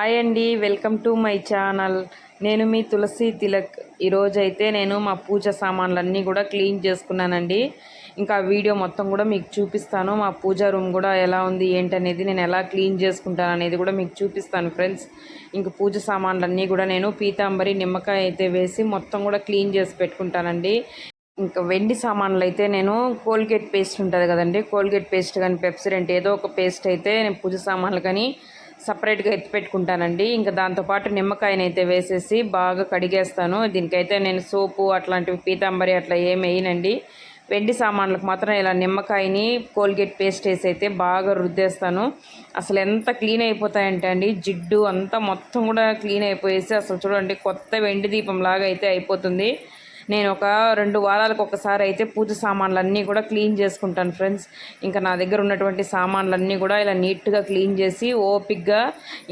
Hi అండి welcome to my channel. నేను మీ తులసి తిలక్. ఈరోజు అయితే నేను మా పూజ సామాన్లన్నీ కూడా క్లీన్ చేసుకున్నానండి. ఇంకా వీడియో మొత్తం కూడా మీకు చూపిస్తాను. మా పూజా రూమ్ కూడా ఎలా ఉంది ఏంటనేది నేను ఎలా క్లీన్ చేసుకుంటాను అనేది కూడా మీకు చూపిస్తాను ఫ్రెండ్స్. ఇంక పూజ సామాన్లన్నీ కూడా నేను పీతాంబరి నిమ్మకాయ అయితే వేసి మొత్తం కూడా క్లీన్ చేసి పెట్టుకుంటానండి. ఇంకా వెండి సామాన్లు అయితే నేను కోల్గేట్ పేస్ట్ ఉంటుంది కదండి కోల్గేట్ పేస్ట్ కానీ పెప్సిడెంట్ ఏదో ఒక పేస్ట్ అయితే నేను పూజ సామాన్లు కానీ సపరేట్గా ఎత్తి పెట్టుకుంటానండి. ఇంకా దాంతోపాటు నిమ్మకాయని అయితే వేసేసి బాగా కడిగేస్తాను. దీనికైతే నేను సోపు అట్లాంటివి పీతాంబరి అట్లా ఏమి వేయనండి. వెండి సామాన్లకు మాత్రం ఇలా నిమ్మకాయని కోల్గేట్ పేస్ట్ వేసి అయితే బాగా రుద్దేస్తాను. అసలు ఎంత క్లీన్ అయిపోతాయంటే అండి జిడ్డు అంతా మొత్తం కూడా క్లీన్ అయిపోయేసి అసలు చూడండి కొత్త వెండి దీపం లాగా అయితే అయిపోతుంది. నేను ఒక రెండు వారాలకు ఒకసారి అయితే పూజ సామాన్లన్నీ కూడా క్లీన్ చేసుకుంటాను ఫ్రెండ్స్. ఇంకా నా దగ్గర ఉన్నటువంటి సామాన్లన్నీ కూడా ఇలా నీట్గా క్లీన్ చేసి ఓపిక్గా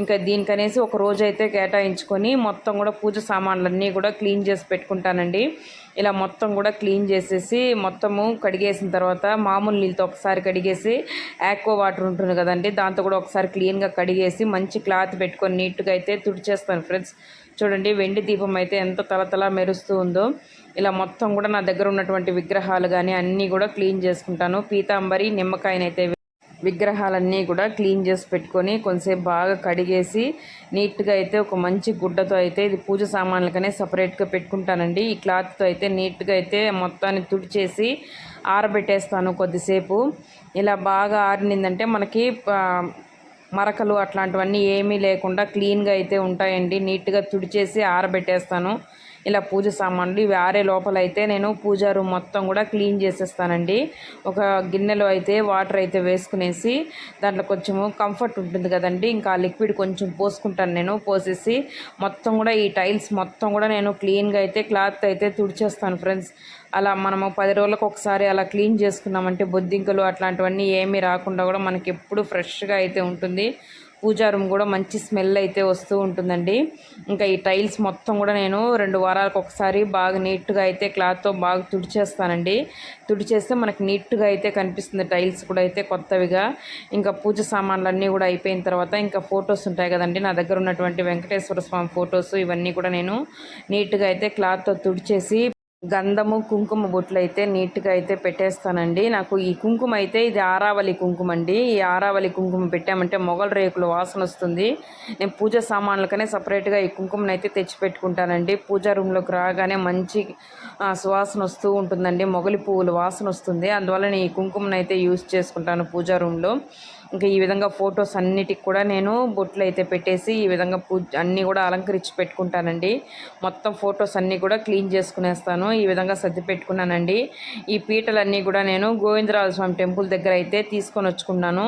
ఇంకా దీనికనేసి ఒక రోజు అయితే కేటాయించుకొని మొత్తం కూడా పూజ సామాన్లన్నీ కూడా క్లీన్ చేసి పెట్టుకుంటానండి. ఇలా మొత్తం కూడా క్లీన్ చేసేసి మొత్తము కడిగేసిన తర్వాత మామూలు నీళ్ళతో ఒకసారి కడిగేసి యాక్వా వాటర్ ఉంటుంది కదండి దాంతో కూడా ఒకసారి క్లీన్గా కడిగేసి మంచి క్లాత్ పెట్టుకొని నీట్గా అయితే తుడిచేస్తాను ఫ్రెండ్స్. చూడండి వెండి దీపం అయితే ఎంత తలతలా మెరుస్తూ ఉందో. ఇలా మొత్తం కూడా నా దగ్గర ఉన్నటువంటి విగ్రహాలు కానీ అన్నీ కూడా క్లీన్ చేసుకుంటాను. పీతాంబరి నిమ్మకాయనైతే విగ్రహాలన్నీ కూడా క్లీన్ చేసి పెట్టుకొని కొంతసేపు బాగా కడిగేసి నీట్గా అయితే ఒక మంచి గుడ్డతో అయితే ఇది పూజ సామాన్లకనే సపరేట్గా పెట్టుకుంటానండి. ఈ క్లాత్తో అయితే నీట్గా అయితే మొత్తాన్ని తుడిచేసి ఆరబెట్టేస్తాను కొద్దిసేపు. ఇలా బాగా ఆరినిందంటే మనకి మరకలు అట్లాంటివన్నీ ఏమీ లేకుండా క్లీన్గా అయితే ఉంటాయండి. నీట్గా తుడిచేసి ఆరబెట్టేస్తాను. ఇలా పూజ సామాన్లు ఇవి ఆరే లోపల అయితే నేను పూజా రూమ్ మొత్తం కూడా క్లీన్ చేసేస్తానండి. ఒక గిన్నెలో అయితే వాటర్ అయితే వేసుకునేసి దాంట్లో కొంచెము కంఫర్ట్ ఉంటుంది కదండి. ఇంకా ఆ లిక్విడ్ కొంచెం పోసుకుంటాను నేను. పోసేసి మొత్తం కూడా ఈ టైల్స్ మొత్తం కూడా నేను క్లీన్గా అయితే క్లాత్ అయితే తుడిచేస్తాను ఫ్రెండ్స్. అలా మనము పది రోజులకు ఒకసారి అలా క్లీన్ చేసుకున్నామంటే బొద్దింకలు అట్లాంటివన్నీ ఏమీ రాకుండా కూడా మనకి ఎప్పుడు ఫ్రెష్గా అయితే ఉంటుంది. పూజా రూమ్ కూడా మంచి స్మెల్ అయితే వస్తూ ఉంటుందండి. ఇంకా ఈ టైల్స్ మొత్తం కూడా నేను రెండు వారాలకు ఒకసారి బాగా నీట్గా అయితే క్లాత్తో బాగా తుడిచేస్తానండి. తుడిచేస్తే మనకు నీట్గా అయితే కనిపిస్తుంది టైల్స్ కూడా అయితే కొత్తవిగా. ఇంకా పూజ సామాన్లు అన్నీ కూడా అయిపోయిన తర్వాత ఇంకా ఫొటోస్ ఉంటాయి కదండి. నా దగ్గర ఉన్నటువంటి వెంకటేశ్వర స్వామి ఫొటోస్ ఇవన్నీ కూడా నేను నీట్గా అయితే క్లాత్తో తుడిచేసి గంధము కుంకుమ బొట్లు అయితే నీట్గా అయితే పెట్టేస్తానండి. నాకు ఈ కుంకుమ అయితే ఇది ఆరావళి కుంకుమ అండి. ఈ ఆరావళి కుంకుమ పెట్టామంటే మొగల రేకులు వాసన వస్తుంది. నేను పూజ సామాన్లకనే సపరేట్గా ఈ కుంకుమను అయితే తెచ్చి పెట్టుకుంటానండి. పూజా రూమ్లోకి రాగానే మంచి సువాసన వస్తూ ఉంటుందండి. మొగలి పువ్వులు వాసన వస్తుంది. అందువల్ల నేను ఈ కుంకుమను అయితే యూజ్ చేసుకుంటాను పూజా రూమ్లో. ఇంకా ఈ విధంగా ఫొటోస్ అన్నిటికి కూడా నేను బొట్లు అయితే పెట్టేసి ఈ విధంగా పూజ అన్నీ కూడా అలంకరించి పెట్టుకుంటానండి. మొత్తం ఫొటోస్ అన్నీ కూడా క్లీన్ చేసుకునేస్తాను. ఈ విధంగా సర్ది పెట్టుకున్నానండి. ఈ పీటలన్నీ కూడా నేను గోవిందరాజ స్వామి టెంపుల్ దగ్గర అయితే తీసుకొని వచ్చుకున్నాను.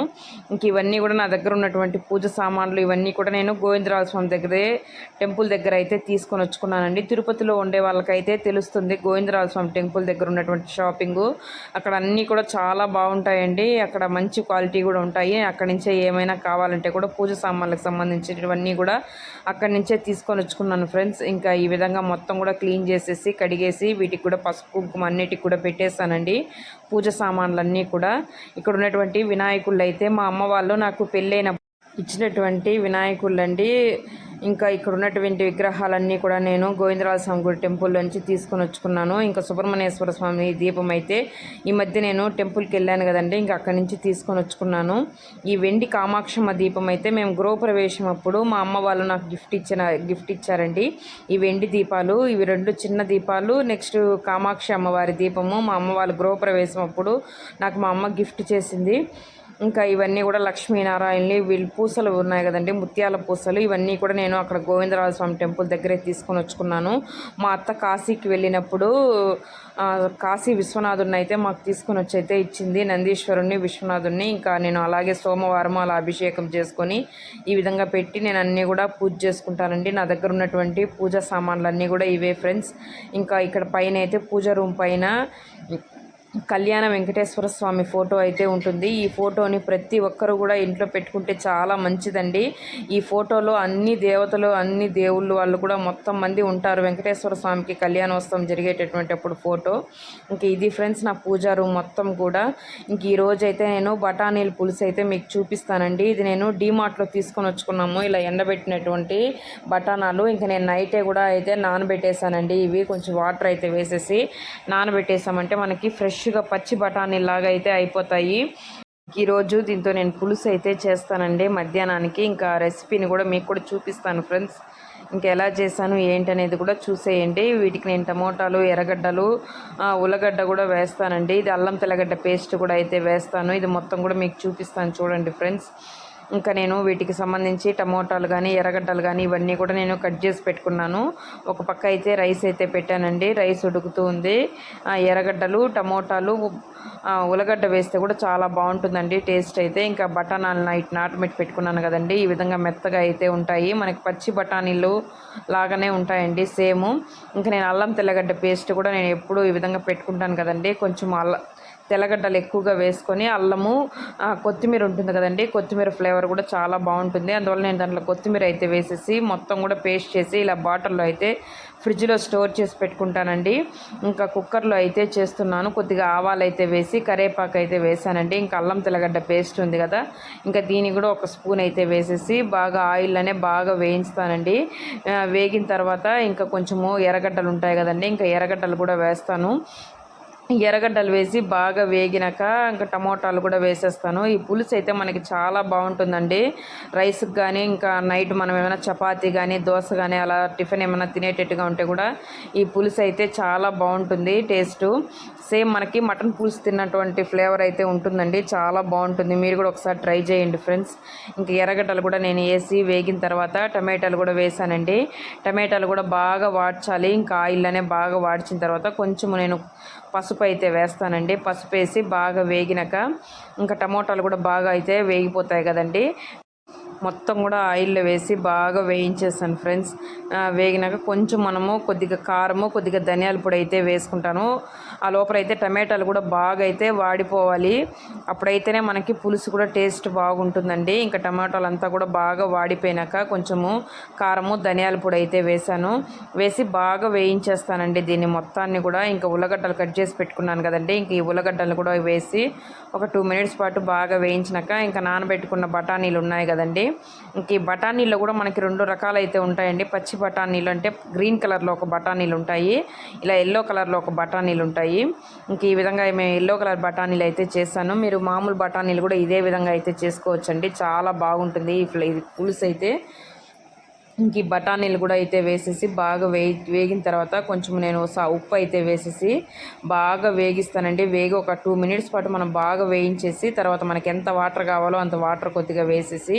ఇంక ఇవన్నీ కూడా నా దగ్గర ఉన్నటువంటి పూజ సామాన్లు ఇవన్నీ కూడా నేను గోవిందరాజ స్వామి దగ్గరే టెంపుల్ దగ్గర అయితే తీసుకొని వచ్చుకున్నానండి. తిరుపతిలో ఉండే వాళ్ళకైతే తెలుస్తుంది గోవిందరాజ స్వామి టెంపుల్ దగ్గర ఉన్నటువంటి షాపింగు. అక్కడ అన్నీ కూడా చాలా బాగుంటాయండి. అక్కడ మంచి క్వాలిటీ కూడా ఉంటాయి. అక్కడి నుంచే ఏమైనా కావాలంటే కూడా పూజ సామాన్లకు సంబంధించినవన్నీ కూడా అక్కడి నుంచే తీసుకొని వచ్చుకున్నాను ఫ్రెండ్స్. ఇంకా ఈ విధంగా మొత్తం కూడా క్లీన్ చేసేసి కడిగేసి వీటికి కూడా పసుపు కుంకుమ అన్నిటికి కూడా పెట్టేశానండి. పూజ సామాన్లన్నీ కూడా. ఇక్కడ ఉన్నటువంటి వినాయకుళ్ళు అయితే మా అమ్మ వాళ్ళు నాకు పెళ్ళైన ఇచ్చినటువంటి వినాయకుళ్ళండి. ఇంకా ఇక్కడ ఉన్నటువంటి విగ్రహాలన్నీ కూడా నేను గోవిందరాజ స్వామి గుడి టెంపుల్ నుంచి తీసుకొని వచ్చుకున్నాను. ఇంకా సుబ్రహ్మణ్యేశ్వర స్వామి దీపం అయితే ఈ మధ్య నేను టెంపుల్కి వెళ్ళాను కదండి ఇంకా అక్కడి నుంచి తీసుకొని వచ్చుకున్నాను. ఈ వెండి కామాక్షమ్మ దీపం అయితే మేము గృహప్రవేశం అప్పుడు మా అమ్మ వాళ్ళు నాకు గిఫ్ట్ ఇచ్చిన గిఫ్ట్ ఇచ్చారండి. ఈ వెండి దీపాలు ఇవి రెండు చిన్న దీపాలు నెక్స్ట్ కామాక్షి అమ్మవారి దీపము. మా అమ్మ వాళ్ళ గృహప్రవేశం అప్పుడు నాకు మా అమ్మ గిఫ్ట్ చేసింది. ఇంకా ఇవన్నీ కూడా లక్ష్మీనారాయణని వీళ్ళు పూసలు ఉన్నాయి కదండి ముత్యాల పూసలు. ఇవన్నీ కూడా నేను అక్కడ గోవిందరాజ స్వామి టెంపుల్ దగ్గరే తీసుకొని వచ్చుకున్నాను. మా అత్త కాశీకి వెళ్ళినప్పుడు కాశీ విశ్వనాథుని అయితే మాకు తీసుకొని వచ్చి అయితే ఇచ్చింది. నందీశ్వరుణ్ణి విశ్వనాథుడిని ఇంకా నేను అలాగే సోమవారం అలా అభిషేకం చేసుకొని ఈ విధంగా పెట్టి నేను అన్నీ కూడా పూజ చేసుకుంటానండి. నా దగ్గర ఉన్నటువంటి పూజా సామాన్లు అన్నీ కూడా ఇవే ఫ్రెండ్స్. ఇంకా ఇక్కడ పైన అయితే పూజ రూమ్ పైన కళ్యాణ వెంకటేశ్వర స్వామి ఫోటో అయితే ఉంటుంది. ఈ ఫోటోని ప్రతి ఒక్కరు కూడా ఇంట్లో పెట్టుకుంటే చాలా మంచిదండి. ఈ ఫోటోలో అన్ని దేవతలు అన్ని దేవుళ్ళు వాళ్ళు కూడా మొత్తం మంది ఉంటారు. వెంకటేశ్వర స్వామికి కళ్యాణోత్సవం జరిగేటటువంటి అప్పుడు ఫోటో. ఇంక ఇది ఫ్రెండ్స్ నా పూజా రూమ్ మొత్తం కూడా. ఇంక ఈ అయితే నేను బఠానీల పులుసు అయితే మీకు చూపిస్తానండి. ఇది నేను డీమార్ట్లో తీసుకొని వచ్చుకున్నాము. ఇలా ఎండబెట్టినటువంటి బఠానాలు. ఇంకా నేను నైటే కూడా అయితే నానబెట్టేశానండి. ఇవి కొంచెం వాటర్ అయితే వేసేసి నానబెట్టేసామంటే మనకి ఫ్రెష్ ఫ్రెష్గా పచ్చి బఠానీలాగా అయితే అయిపోతాయి. ఈరోజు దీంతో నేను పులుసు అయితే చేస్తానండి. మధ్యాహ్నానికి ఇంకా రెసిపీని కూడా మీకు కూడా చూపిస్తాను ఫ్రెండ్స్. ఇంకా ఎలా చేశాను ఏంటి అనేది కూడా చూసేయండి. వీటికి నేను టమోటాలు ఎర్రగడ్డలు ఉల్లగడ్డ కూడా వేస్తానండి. ఇది అల్లం తెల్లగడ్డ పేస్ట్ కూడా అయితే వేస్తాను. ఇది మొత్తం కూడా మీకు చూపిస్తాను చూడండి ఫ్రెండ్స్. ఇంకా నేను వీటికి సంబంధించి టమోటాలు కానీ ఎర్రగడ్డలు కానీ ఇవన్నీ కూడా నేను కట్ చేసి పెట్టుకున్నాను. ఒక పక్క అయితే రైస్ అయితే పెట్టానండి. రైస్ ఉడుకుతూ ఉంది. ఆ, ఎర్రగడ్డలు టమోటాలు ఉలగడ్డ ఉల్లగడ్డ వేస్తే కూడా చాలా బాగుంటుందండి. టేస్ట్ అయితే ఇంకా బఠానాలు నైట్ నాటమెట్టి పెట్టుకున్నాను కదండి. ఈ విధంగా మెత్తగా అయితే ఉంటాయి. మనకి పచ్చి బఠానీలు లాగానే ఉంటాయండి సేమ్. ఇంకా నేను అల్లం తెల్లగడ్డ పేస్ట్ కూడా నేను ఎప్పుడూ ఈ విధంగా పెట్టుకుంటాను కదండి. కొంచెం అల్ల తెల్లగడ్డలు ఎక్కువగా వేసుకొని అల్లము కొత్తిమీర ఉంటుంది కదండి కొత్తిమీర ఫ్లేవర్ కూడా చాలా బాగుంటుంది. అందువల్ల నేను దాంట్లో కొత్తిమీర అయితే వేసేసి మొత్తం కూడా పేస్ట్ చేసి ఇలా బాటిల్లో అయితే ఫ్రిడ్జ్లో స్టోర్ చేసి పెట్టుకుంటానండి. ఇంకా కుక్కర్లో అయితే చేస్తున్నాను. కొద్దిగా ఆవాలు అయితే వేసి కరేపాకు అయితే వేసానండి. ఇంకా అల్లం తెల్లగడ్డ పేస్ట్ ఉంది కదా ఇంకా దీన్ని కూడా ఒక స్పూన్ అయితే వేసేసి బాగా ఆయిల్లోనే బాగా వేయించుతానండి. వేగిన తర్వాత ఇంకా కొంచెము ఎర్రగడ్డలు ఉంటాయి కదండి ఇంకా ఎర్రగడ్డలు కూడా వేస్తాను. ఎర్రగడ్డలు వేసి బాగా వేగినాక ఇంకా టమోటాలు కూడా వేసేస్తాను. ఈ పులుసు అయితే మనకి చాలా బాగుంటుందండి. రైస్కి కానీ ఇంకా నైట్ మనం ఏమైనా చపాతీ కానీ దోశ కానీ అలా టిఫిన్ ఏమైనా తినేటట్టుగా ఉంటే కూడా ఈ పులుసు అయితే చాలా బాగుంటుంది టేస్ట్. సేమ్ మనకి మటన్ పులుసు తిన్నటువంటి ఫ్లేవర్ అయితే ఉంటుందండి చాలా బాగుంటుంది. మీరు కూడా ఒకసారి ట్రై చేయండి ఫ్రెండ్స్. ఇంకా ఎర్రగడ్డలు కూడా నేను వేసి వేగిన తర్వాత టమాటాలు కూడా వేసానండి. టమాటాలు కూడా బాగా వాడ్చాలి ఇంకా ఆయిల్ అనే బాగా వాడ్చిన తర్వాత కొంచెం నేను పసుపు పసుపు అయితే వేస్తానండి. పసుపు వేసి బాగా వేగినాక ఇంకా టమోటాలు కూడా బాగా అయితే వేగిపోతాయి కదండి. మొత్తం కూడా ఆయిల్లో వేసి బాగా వేయించేస్తాను ఫ్రెండ్స్. వేగినాక కొంచెం మనము కొద్దిగా కారము కొద్దిగా ధనియాల పొడి అయితే వేసుకుంటాను. ఆ లోపల అయితే టమాటాలు కూడా బాగా అయితే వాడిపోవాలి. అప్పుడైతేనే మనకి పులుసు కూడా టేస్ట్ బాగుంటుందండి. ఇంకా టమాటాలు అంతా కూడా బాగా వాడిపోయినాక కొంచెము కారము ధనియాల పొడి అయితే వేసాను వేసి బాగా వేయించేస్తానండి దీన్ని మొత్తాన్ని కూడా. ఇంకా ఉల్లగడ్డలు కట్ చేసి పెట్టుకున్నాను కదండి. ఇంక ఈ ఉల్లగడ్డలు కూడా వేసి ఒక టూ మినిట్స్ పాటు బాగా వేయించినాక ఇంకా నానబెట్టుకున్న బఠానీలు ఉన్నాయి కదండి. ఇంక బఠానీలో కూడా మనకి రెండు రకాలు అయితే ఉంటాయండి. పచ్చి బఠానీలు అంటే గ్రీన్ కలర్లో ఒక బఠానీలు ఉంటాయి. ఇలా ఎల్లో కలర్లో ఒక బఠానీలు ఉంటాయి. ఇంక ఈ విధంగా మేము ఎల్లో కలర్ బఠానీలు అయితే చేశాను. మీరు మామూలు బఠానీలు కూడా ఇదే విధంగా అయితే చేసుకోవచ్చండి. చాలా బాగుంటుంది. ఈ ఇది పులుసు అయితే ఇంక ఈ బఠానీలు కూడా అయితే వేసేసి బాగా వే వేగిన తర్వాత కొంచెం నేను సా ఉప్పు అయితే వేసేసి బాగా వేగిస్తానండి. వేగి ఒక టూ మినిట్స్ పాటు మనం బాగా వేయించేసి తర్వాత మనకి ఎంత వాటర్ కావాలో అంత వాటర్ కొద్దిగా వేసేసి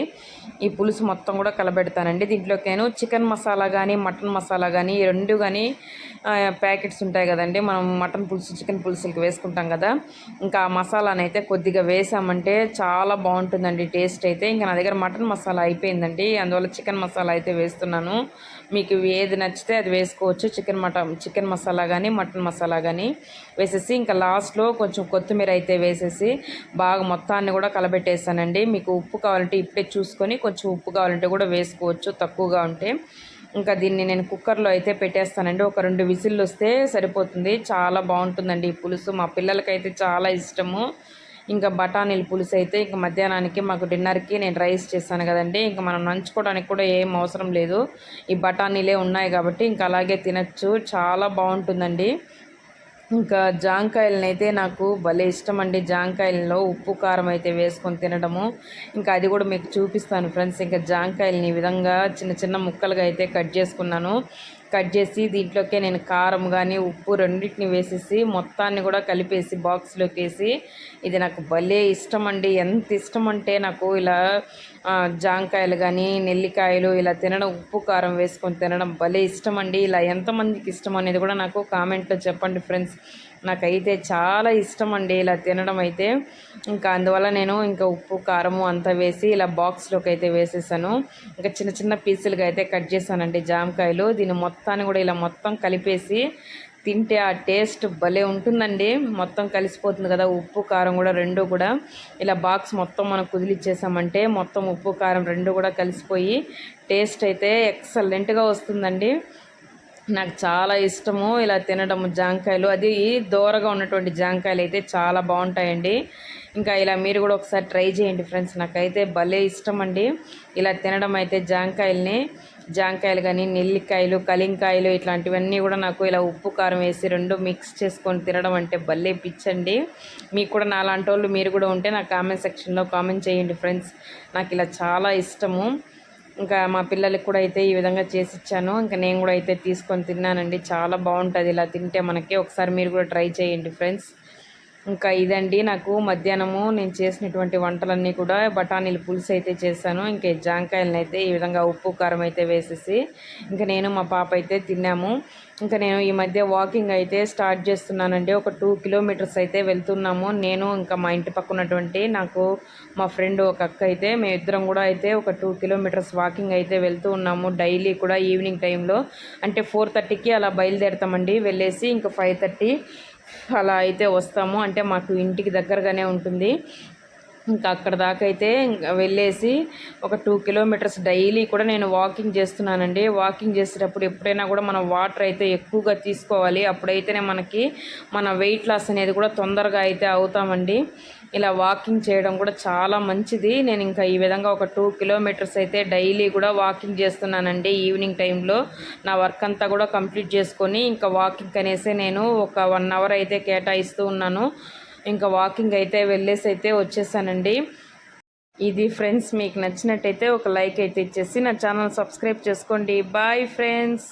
ఈ పులుసు మొత్తం కూడా కలబెడతానండి. దీంట్లోకి నేను చికెన్ మసాలా కానీ మటన్ మసాలా కానీ ఈ రెండు కానీ ప్యాకెట్స్ ఉంటాయి కదండి. మనం మటన్ పులుసు చికెన్ పులుసులకి వేసుకుంటాం కదా. ఇంకా ఆ మసాలాని అయితే కొద్దిగా వేసామంటే చాలా బాగుంటుందండి టేస్ట్ అయితే. ఇంకా నా దగ్గర మటన్ మసాలా అయిపోయిందండి. అందువల్ల చికెన్ మసాలా అయితే వేస్తున్నాను. మీకు ఏది నచ్చితే అది వేసుకోవచ్చు. చికెన్ మటన్ చికెన్ మసాలా కానీ మటన్ మసాలా కానీ వేసేసి ఇంకా లాస్ట్లో కొంచెం కొత్తిమీర అయితే వేసేసి బాగా మొత్తాన్ని కూడా కలబెట్టేసానండి. మీకు ఉప్పు కావాలంటే ఇప్పుడే చూసుకొని కొంచెం ఉప్పు కావాలంటే కూడా వేసుకోవచ్చు తక్కువగా ఉంటే. ఇంకా దీన్ని నేను కుక్కర్లో అయితే పెట్టేస్తానండి. ఒక రెండు విజిల్లు వస్తే సరిపోతుంది. చాలా బాగుంటుందండి ఈ పులుసు. మా పిల్లలకైతే చాలా ఇష్టము. ఇంకా బఠానీలు పులుసు అయితే ఇంకా మధ్యాహ్నానికి మాకు డిన్నర్కి నేను రైస్ చేస్తాను కదండి. ఇంకా మనం నంచుకోవడానికి కూడా ఏం అవసరం లేదు. ఈ బఠానీలే ఉన్నాయి కాబట్టి ఇంకా అలాగే తినచ్చు. చాలా బాగుంటుందండి. ఇంకా జాంకాయలనైతే అయితే నాకు భలే ఇష్టం అండి జాంకాయలలో ఉప్పు కారం అయితే వేసుకొని తినడము. ఇంకా అది కూడా మీకు చూపిస్తాను ఫ్రెండ్స్. ఇంకా జాంకాయలని ఈ విధంగా చిన్న చిన్న ముక్కలుగా అయితే కట్ చేసుకున్నాను. కట్ చేసి దీంట్లోకే నేను కారం కానీ ఉప్పు రెండింటిని వేసేసి మొత్తాన్ని కూడా కలిపేసి బాక్స్లోకి వేసి ఇది నాకు భలే ఇష్టం అండి ఎంత ఇష్టం అంటే నాకు ఇలా జాంకాయలు కానీ నెల్లికాయలు ఇలా తినడం ఉప్పు కారం వేసుకొని తినడం భలే ఇష్టం అండి ఇలా ఎంతమందికి ఇష్టం అనేది కూడా నాకు కామెంట్లో చెప్పండి ఫ్రెండ్స్. నాకైతే చాలా ఇష్టం అండి ఇలా తినడం అయితే. ఇంకా అందువల్ల నేను ఇంకా ఉప్పు కారము అంతా వేసి ఇలా బాక్స్లోకి అయితే వేసేసాను. ఇంకా చిన్న చిన్న పీసులుగా అయితే కట్ చేశానండి జామకాయలు. దీన్ని మొత్తాన్ని కూడా ఇలా మొత్తం కలిపేసి తింటే ఆ టేస్ట్ భలే ఉంటుందండి. మొత్తం కలిసిపోతుంది కదా ఉప్పు కారం కూడా రెండు కూడా. ఇలా బాక్స్ మొత్తం మనం కుదిలిచ్చేసామంటే మొత్తం ఉప్పు కారం రెండు కూడా కలిసిపోయి టేస్ట్ అయితే ఎక్సలెంట్గా వస్తుందండి. నాకు చాలా ఇష్టము. ఇలా తినడం జాంకాయలు. అది దూరగా ఉన్నటువంటి జాంకాయలు అయితే చాలా బాగుంటాయండి. ఇంకా ఇలా మీరు కూడా ఒకసారి ట్రై చేయండి ఫ్రెండ్స్. నాకైతే భలే ఇష్టం అండి ఇలా తినడం అయితే జాంకాయలని జాంకాయలు కానీ నెల్లికాయలు కలింకాయలు ఇట్లాంటివన్నీ కూడా నాకు ఇలా ఉప్పు కారం వేసి రెండు మిక్స్ చేసుకొని తినడం అంటే భలే పిచ్చండి. మీకు కూడా నాలాంటి వాళ్ళు మీరు కూడా ఉంటే నా కామెంట్ సెక్షన్లో కామెంట్ చేయండి ఫ్రెండ్స్. నాకు ఇలా చాలా ఇష్టము. ఇంకా మా పిల్లలకి కూడా అయితే ఈ విధంగా చేసి ఇచ్చాను. ఇంకా నేను కూడా అయితే తీసుకొని తిన్నానండి. చాలా బాగుంటుంది. ఇలా తింటే మనకి ఒకసారి మీరు కూడా ట్రై చేయండి ఫ్రెండ్స్. ఇంకా ఇదండి నాకు మధ్యాహ్నము నేను చేసినటువంటి వంటలన్నీ కూడా బఠానీలు పులుసు అయితే చేశాను. ఇంకా జాంకాయలను అయితే ఈ విధంగా ఉప్పు కారం అయితే వేసేసి ఇంకా నేను మా పాప అయితే తిన్నాము. ఇంకా నేను ఈ మధ్య వాకింగ్ అయితే స్టార్ట్ చేస్తున్నానండి. ఒక టూ కిలోమీటర్స్ అయితే వెళ్తున్నాము. నేను ఇంకా మా ఇంటి పక్క ఉన్నటువంటి నాకు మా ఫ్రెండ్ ఒక అక్క అయితే మేమిద్దరం కూడా అయితే ఒక టూ కిలోమీటర్స్ వాకింగ్ అయితే వెళ్తూ ఉన్నాము డైలీ కూడా ఈవినింగ్ టైంలో. అంటే ఫోర్ థర్టీకి అలా బయలుదేరుతామండి. వెళ్ళేసి ఇంకా ఫైవ్ థర్టీ అలా అయితే వస్తాము. అంటే మాకు ఇంటికి దగ్గరగానే ఉంటుంది. ఇంకా అక్కడ దాకా అయితే ఇంకా వెళ్ళేసి ఒక టూ కిలోమీటర్స్ డైలీ కూడా నేను వాకింగ్ చేస్తున్నానండి. వాకింగ్ చేసేటప్పుడు ఎప్పుడైనా కూడా మనం వాటర్ అయితే ఎక్కువగా తీసుకోవాలి. అప్పుడైతేనే మనకి మన వెయిట్ లాస్ అనేది కూడా తొందరగా అయితే అవుతామండి. ఇలా వాకింగ్ చేయడం కూడా చాలా మంచిది. నేను ఇంకా ఈ విధంగా ఒక టూ కిలోమీటర్స్ అయితే డైలీ కూడా వాకింగ్ చేస్తున్నానండి ఈవినింగ్ టైంలో నా వర్క్ అంతా కూడా కంప్లీట్ చేసుకొని ఇంకా వాకింగ్ అనేసి నేను ఒక వన్ అవర్ అయితే కేటాయిస్తూ ఉన్నాను. ఇంకా వాకింగ్ అయితే వెళ్ళేసి అయితే వచ్చేసానండి. ఇది ఫ్రెండ్స్ మీకు నచ్చినట్టయితే ఒక లైక్ అయితే ఇచ్చేసి నా ఛానల్ సబ్స్క్రైబ్ చేసుకోండి. Bye friends